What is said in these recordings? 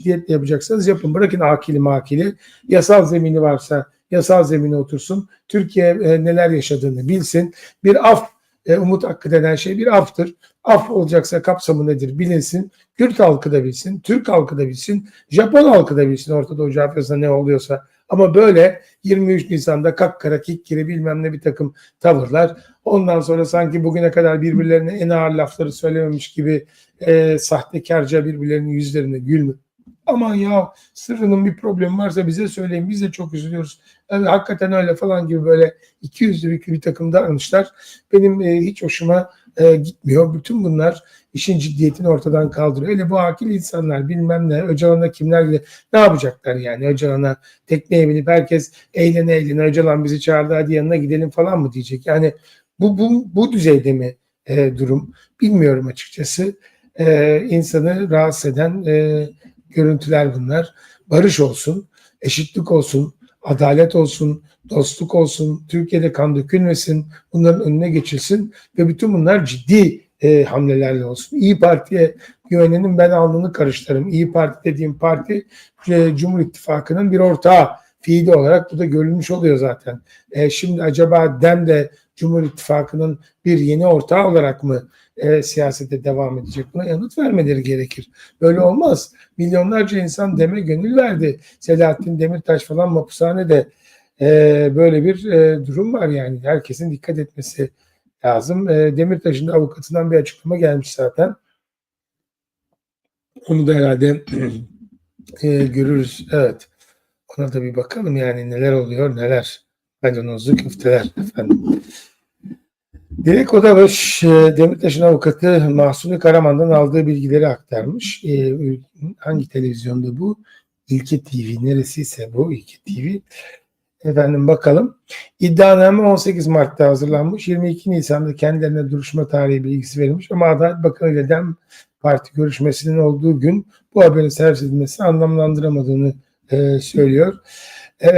ciddiyetle yapacaksanız yapın. Bırakın akili makili. Yasal zemini varsa yasal zemine otursun. Türkiye e, neler yaşadığını bilsin. Bir af e, umut hakkı denen şey bir aftır. Af olacaksa kapsamı nedir bilinsin. Kürt halkı da bilsin, Türk halkı da bilsin, Japon halkı da bilsin Orta Doğu coğrafyasında ne oluyorsa. Ama böyle 23 Nisan'da kakkara kikkiri bilmem ne bir takım tavırlar. Ondan sonra sanki bugüne kadar birbirlerine en ağır lafları söylememiş gibi e, sahtekarca birbirlerinin yüzlerine gülme. Aman ya sırrının bir problemi varsa bize söyleyin biz de çok üzülüyoruz. Yani hakikaten öyle falan gibi böyle iki yüzlü bir, takım davranışlar benim e, hiç hoşuma e, gitmiyor. Bütün bunlar işin ciddiyetini ortadan kaldırıyor. Öyle bu akil insanlar bilmem ne Öcalan'a kimler bile ne yapacaklar yani Öcalan'a tekneye binip herkes eğlene eğlene Öcalan bizi çağırdı hadi yanına gidelim falan mı diyecek. Yani bu, bu, bu düzeyde mi e, durum bilmiyorum açıkçası. E, insanı rahatsız eden e, görüntüler bunlar. Barış olsun, eşitlik olsun, adalet olsun, dostluk olsun, Türkiye'de kan dökülmesin, bunların önüne geçilsin ve bütün bunlar ciddi e, hamlelerle olsun. İyi Parti'ye güvenenin ben alnını karıştırırım. İyi Parti dediğim parti e, Cumhur İttifakı'nın bir ortağı fiili olarak bu da görülmüş oluyor zaten. E, şimdi acaba DEM de Cumhur İttifakı'nın bir yeni ortağı olarak mı e, siyasete devam edecek? Buna yanıt vermeleri gerekir. Böyle olmaz. Milyonlarca insan DEM'e gönül verdi. Selahattin Demirtaş falan mapushanede e, böyle bir e, durum var yani. Herkesin dikkat etmesi lazım. E, Demirtaş'ın da avukatından bir açıklama gelmiş zaten. Onu da herhalde e, görürüz. Evet. Ona da bir bakalım yani neler oluyor neler. Maydanozlu köfteler efendim. Dilek Odabaş, e, Demirtaş'ın avukatı Mahsuni Karaman'dan aldığı bilgileri aktarmış. E, hangi televizyonda bu? İlke TV. Neresiyse bu İlke TV. Efendim bakalım. İddianame 18 Mart'ta hazırlanmış. 22 Nisan'da kendilerine duruşma tarihi bilgisi verilmiş. Ama Adalet Bakanı ile DEM Parti görüşmesinin olduğu gün bu haberin servis edilmesi anlamlandıramadığını e, söylüyor. E,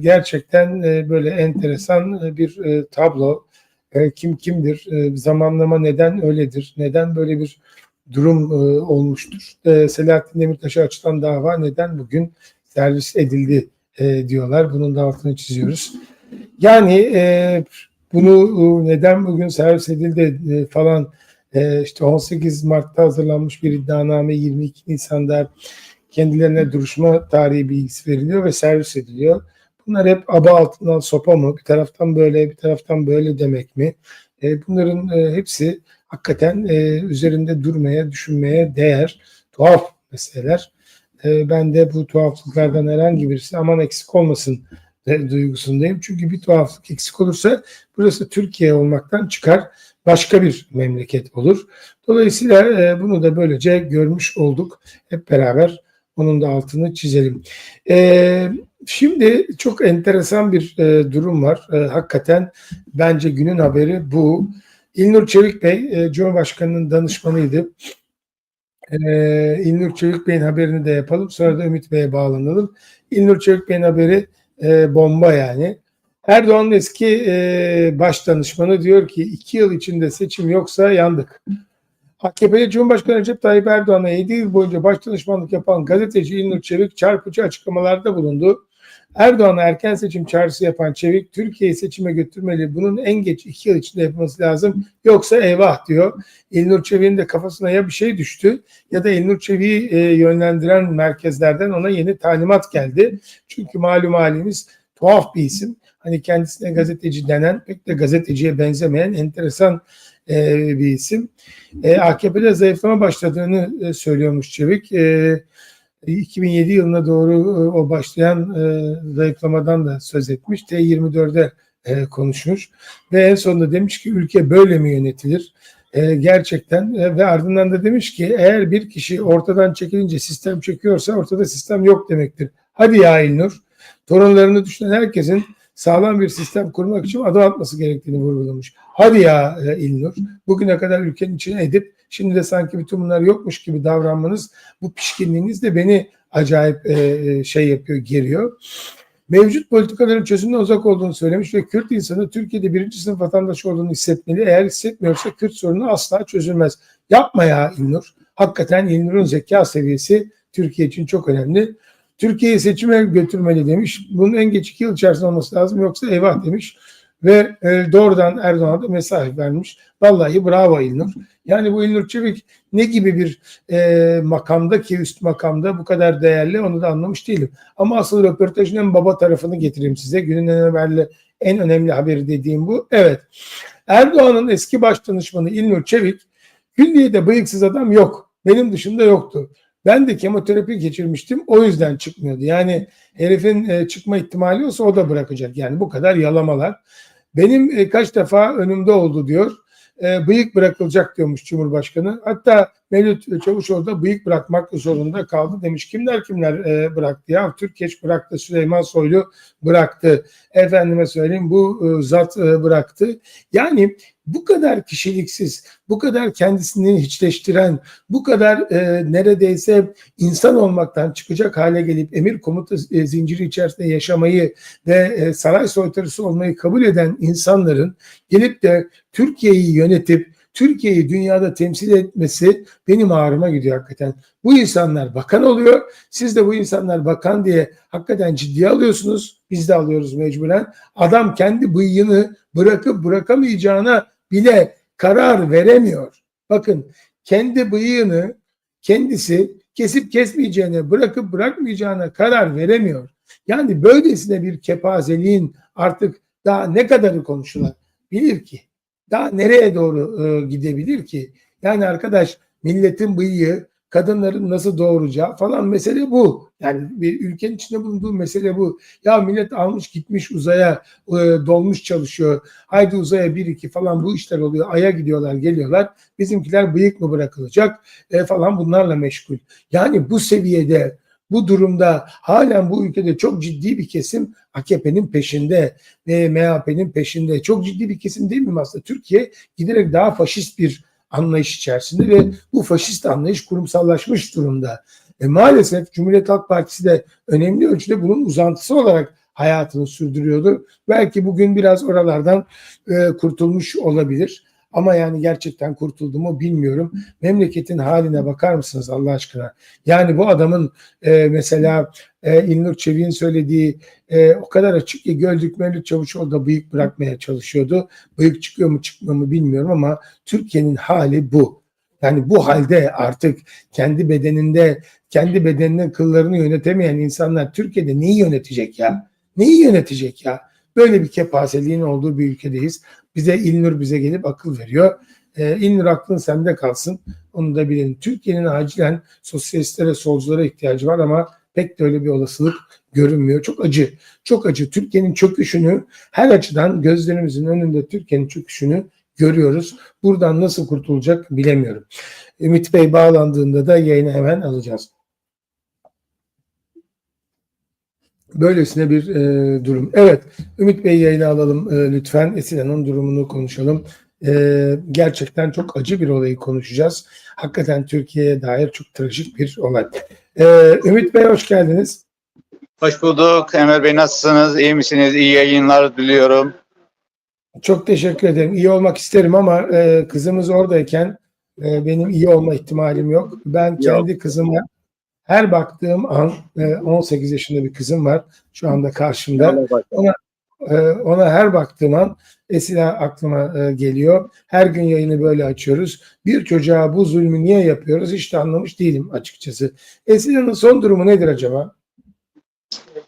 gerçekten e, böyle enteresan bir e, tablo. E, kim kimdir? E, zamanlama neden öyledir? Neden böyle bir durum e, olmuştur? E, Selahattin Demirtaş'a açılan dava neden bugün servis edildi e, diyorlar. Bunun da altını çiziyoruz. Yani e, bunu neden bugün servis edildi e, falan e, işte 18 Mart'ta hazırlanmış bir iddianame 22 Nisan'da kendilerine duruşma tarihi bilgisi veriliyor ve servis ediliyor. Bunlar hep aba altından sopa mı? Bir taraftan böyle, bir taraftan böyle demek mi? E, bunların e, hepsi hakikaten e, üzerinde durmaya, düşünmeye değer tuhaf meseleler. E, ben de bu tuhaflıklardan herhangi birisi aman eksik olmasın e, duygusundayım. Çünkü bir tuhaflık eksik olursa burası Türkiye olmaktan çıkar başka bir memleket olur. Dolayısıyla e, bunu da böylece görmüş olduk. Hep beraber onun da altını çizelim. E, şimdi çok enteresan bir e, durum var. E, hakikaten bence günün haberi bu. İlnur Çevik Bey, e, Cumhurbaşkanı'nın danışmanıydı. E, İlnur Çevik Bey'in haberini de yapalım. Sonra da Ümit Bey'e bağlanalım. İlnur Çevik Bey'in haberi e, bomba yani. Erdoğan'ın eski e, baş danışmanı diyor ki iki yıl içinde seçim yoksa yandık. AKP'li Cumhurbaşkanı Recep Tayyip Erdoğan'a 7 yıl boyunca baş danışmanlık yapan gazeteci İlnur Çevik çarpıcı açıklamalarda bulundu. Erdoğan'a erken seçim çağrısı yapan Çevik, Türkiye'yi seçime götürmeli. Bunun en geç iki yıl içinde yapılması lazım. Yoksa eyvah diyor. İlnur Çevik'in de kafasına ya bir şey düştü ya da İlnur Çevik'i e, yönlendiren merkezlerden ona yeni talimat geldi. Çünkü malum halimiz tuhaf bir isim. Hani kendisine gazeteci denen pek de gazeteciye benzemeyen enteresan e, bir isim. E, AKP'de zayıflama başladığını e, söylüyormuş Çevik. E, 2007 yılına doğru e, o başlayan e, zayıflamadan da söz etmiş. T24'de e, konuşmuş ve en sonunda demiş ki ülke böyle mi yönetilir? E, gerçekten e, ve ardından da demiş ki eğer bir kişi ortadan çekilince sistem çekiyorsa ortada sistem yok demektir. Hadi ya İlnur. Torunlarını düşünen herkesin sağlam bir sistem kurmak için adım atması gerektiğini vurgulamış. Hadi ya e, İlnur, bugüne kadar ülkenin içine edip şimdi de sanki bütün bunlar yokmuş gibi davranmanız, bu pişkinliğiniz de beni acayip e, e, şey yapıyor, geriyor. Mevcut politikaların çözümüne uzak olduğunu söylemiş ve Kürt insanı Türkiye'de birinci sınıf vatandaş olduğunu hissetmeli. Eğer hissetmiyorsa Kürt sorunu asla çözülmez. Yapma ya İlnur. Hakikaten İlnur'un zeka seviyesi Türkiye için çok önemli. Türkiye'yi seçime götürmeli demiş. Bunun en geç iki yıl içerisinde olması lazım yoksa eyvah demiş. Ve e, doğrudan Erdoğan'a da mesaj vermiş. Vallahi bravo İlnur. Yani bu İlnur Çevik ne gibi bir e, makamda ki üst makamda bu kadar değerli onu da anlamış değilim. Ama asıl röportajın en baba tarafını getireyim size. Günün en önemli, en önemli haberi dediğim bu. Evet. Erdoğan'ın eski başdanışmanı İlnur Çevik Külliye'de bıyıksız adam yok. Benim dışında yoktu. Ben de kemoterapi geçirmiştim. O yüzden çıkmıyordu. Yani herifin e, çıkma ihtimali olsa o da bırakacak. Yani bu kadar yalamalar. Benim e, kaç defa önümde oldu diyor. E, bıyık bırakılacak diyormuş Cumhurbaşkanı. Hatta Mevlüt Çavuşoğlu da bıyık bırakmak zorunda kaldı demiş. Kimler kimler bıraktı ya? Türkeş bıraktı, Süleyman Soylu bıraktı. Efendime söyleyeyim bu zat bıraktı. Yani bu kadar kişiliksiz, bu kadar kendisini hiçleştiren, bu kadar e, neredeyse insan olmaktan çıkacak hale gelip emir komuta e, zinciri içerisinde yaşamayı ve e, saray soytarısı olmayı kabul eden insanların gelip de Türkiye'yi yönetip Türkiye'yi dünyada temsil etmesi benim ağrıma gidiyor hakikaten. Bu insanlar bakan oluyor. Siz de bu insanlar bakan diye hakikaten ciddiye alıyorsunuz. Biz de alıyoruz mecburen. Adam kendi bıyığını bırakıp bırakamayacağına bile karar veremiyor. Bakın kendi bıyığını kendisi kesip kesmeyeceğine, bırakıp bırakmayacağına karar veremiyor. Yani böylesine bir kepazeliğin artık daha ne kadarı konuşulabilir ki? Daha nereye doğru e, gidebilir ki? Yani arkadaş milletin bıyığı, kadınların nasıl doğuracağı falan mesele bu. Yani bir ülkenin içinde bulunduğu mesele bu. Ya millet almış gitmiş uzaya e, dolmuş çalışıyor. Haydi uzaya bir iki falan bu işler oluyor. Aya gidiyorlar geliyorlar. Bizimkiler bıyık mı bırakılacak e, falan bunlarla meşgul. Yani bu seviyede bu durumda halen bu ülkede çok ciddi bir kesim AKP'nin peşinde ve MHP'nin peşinde. Çok ciddi bir kesim değil mi aslında? Türkiye giderek daha faşist bir anlayış içerisinde ve bu faşist anlayış kurumsallaşmış durumda. E maalesef Cumhuriyet Halk Partisi de önemli ölçüde bunun uzantısı olarak hayatını sürdürüyordu. Belki bugün biraz oralardan e, kurtulmuş olabilir. Ama yani gerçekten kurtuldu mu bilmiyorum. Memleketin haline bakar mısınız Allah aşkına? Yani bu adamın e, mesela e, İlnur Çevik'in söylediği e, o kadar açık ki Göldük Mevlüt Çavuşoğlu da bıyık bırakmaya çalışıyordu. Bıyık çıkıyor mu çıkmıyor mu bilmiyorum ama Türkiye'nin hali bu. Yani bu halde artık kendi bedeninde, kendi bedeninin kıllarını yönetemeyen insanlar Türkiye'de neyi yönetecek ya? Neyi yönetecek ya? Böyle bir kepazeliğin olduğu bir ülkedeyiz. Bize İlnur bize gelip akıl veriyor. Ee, İlnur aklın sende kalsın. Onu da bilelim. Türkiye'nin acilen sosyalistlere, solculara ihtiyacı var ama pek de öyle bir olasılık görünmüyor. Çok acı. Çok acı. Türkiye'nin çöküşünü her açıdan gözlerimizin önünde Türkiye'nin çöküşünü görüyoruz. Buradan nasıl kurtulacak bilemiyorum. Ümit Bey bağlandığında da yayını hemen alacağız. Böylesine bir e, durum. Evet, Ümit Bey yayını alalım e, lütfen. Esina'nın durumunu konuşalım. E, gerçekten çok acı bir olayı konuşacağız. Hakikaten Türkiye'ye dair çok trajik bir olay. E, Ümit Bey hoş geldiniz. Hoş bulduk. Emel Bey nasılsınız? İyi misiniz? İyi yayınlar diliyorum. Çok teşekkür ederim. İyi olmak isterim ama e, kızımız oradayken e, benim iyi olma ihtimalim yok. Ben kendi kızıma her baktığım an e, 18 yaşında bir kızım var şu anda karşımda. E, ona her baktığım an Esila aklıma e, geliyor. Her gün yayını böyle açıyoruz. Bir çocuğa bu zulmü niye yapıyoruz hiç de anlamış değilim açıkçası. Esila'nın son durumu nedir acaba?